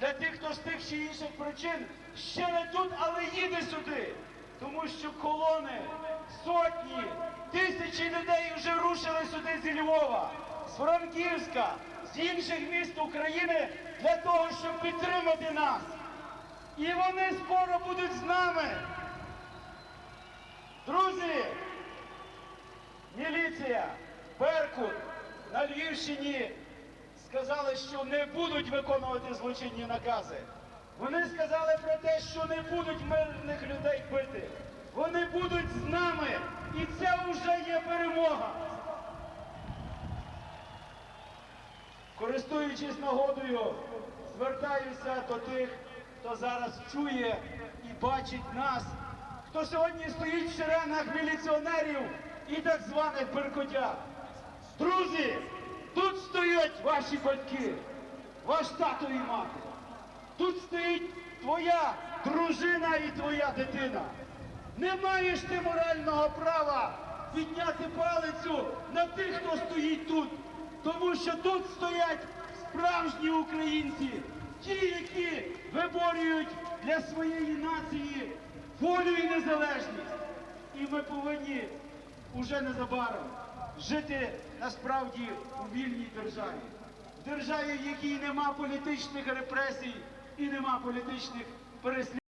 для тих, хто з тих чи інших причин ще не тут, але їде сюди. Тому що колони, сотні, тисячі людей вже рушили сюди зі Львова, з Франківська, з інших міст України для того, щоб підтримати нас. І вони скоро будуть з нами. Друзі, міліція, Беркут на Львівщині сказали, що не будуть виконувати злочинні накази. Вони сказали про те, що не будуть мирних людей бити. Вони будуть з нами. І це вже є перемога. Користуючись нагодою, звертаюся до тих, хто зараз чує і бачить нас, хто сьогодні стоїть в шеренах міліціонерів і так званих беркутят. Друзі, ваші батьки, ваш тато і мати. Тут стоїть твоя дружина і твоя дитина. Не маєш ти морального права підняти палицю на тих, хто стоїть тут. Тому що тут стоять справжні українці, ті, які виборюють для своєї нації волю і незалежність. І ми повинні уже незабаром жити насправді у вільній державі. Державі, в якій нема політичних репресій і нема політичних переслідувань.